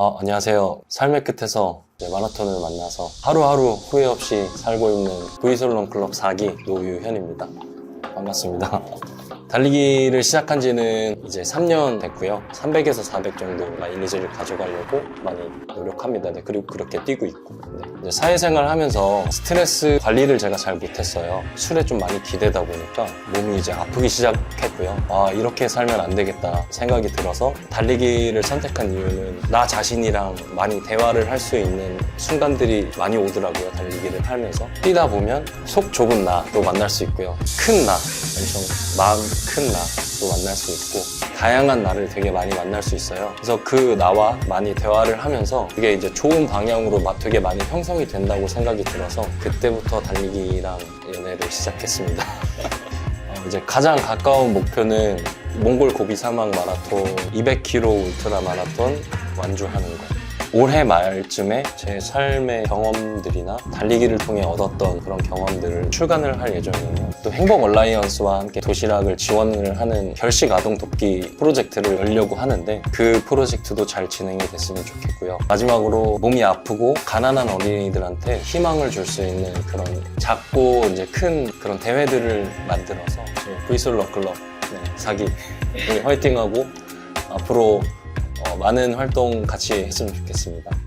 아, 안녕하세요. 삶의 끝에서 마라톤을 만나서 하루하루 후회 없이 살고 있는 브이솔론 클럽 4기 노유현입니다. 반갑습니다. 달리기를 시작한 지는 이제 3년 됐고요. 300에서 400 정도 마일리지를 가져가려고 많이 노력합니다. 네, 그리고 그렇게 뛰고 있고. 네. 사회생활 하면서 스트레스 관리를 제가 잘 못했어요. 술에 좀 많이 기대다 보니까 몸이 이제 아프기 시작했고요. 아, 이렇게 살면 안 되겠다 생각이 들어서 달리기를 선택한 이유는 나 자신이랑 많이 대화를 할 수 있는 순간들이 많이 오더라고요. 달리기를 하면서. 뛰다 보면 속 좁은 나도 만날 수 있고요. 큰 나, 엄청 마음 큰 나도 만날 수 있고 다양한 나를 되게 많이 만날 수 있어요. 그래서 그 나와 많이 대화를 하면서 그게 이제 좋은 방향으로 마- 되게 많이 형성이 된다고 생각이 들어서 그때부터 달리기랑 연애를 시작했습니다. 어, 이제 가장 가까운 목표는 몽골 고비 사막 마라톤 200km 울트라 마라톤 완주하는 거. 올해 말쯤에 제 삶의 경험들이나 달리기를 통해 얻었던 그런 경험들을 출간을 할 예정이에요. 또 행복 얼라이언스와 함께 도시락을 지원을 하는 결식 아동 돕기 프로젝트를 열려고 하는데 그 프로젝트도 잘 진행이 됐으면 좋겠고요. 마지막으로 몸이 아프고 가난한 어린이들한테 희망을 줄 수 있는 그런 작고 이제 큰 그런 대회들을 만들어서 브이솔 러 클럽 네, 사기 네, 화이팅하고 앞으로 어, 많은 활동 같이 했으면 좋겠습니다.